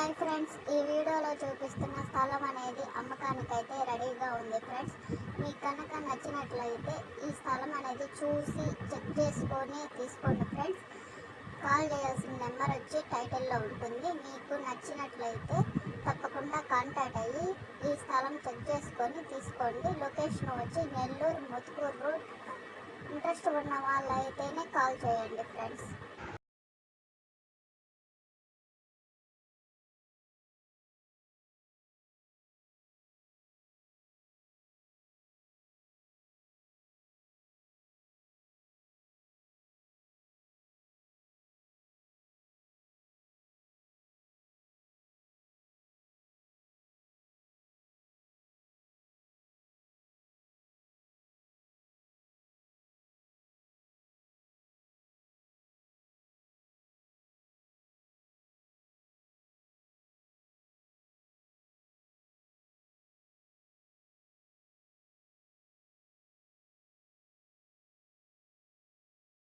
Hi friends ఈ వీడియోలో చూపిస్తున్న స్థలం అనేది అమ్మకానికైతే రెడీగా ఉంది ఫ్రెండ్స్. మీకు కనుక నచ్చినట్లయితే ఈ స్థలం అనేది చూసి చెక్ చేసుకొని తీసుకోండి ఫ్రెండ్స్. కాల్ చేయాల్సిన నెంబర్ వచ్చి టైటిల్లో ఉంటుంది. మీకు నచ్చినట్లయితే తప్పకుండా కాంటాక్ట్ అయ్యి ఈ స్థలం చెక్ చేసుకొని తీసుకోండి. లొకేషన్ వచ్చి నెల్లూరు ముత్కూరు రూట్ ఇంట్రెస్ట్ ఉన్న వాళ్ళైతేనే కాల్ చేయండి ఫ్రెండ్స్.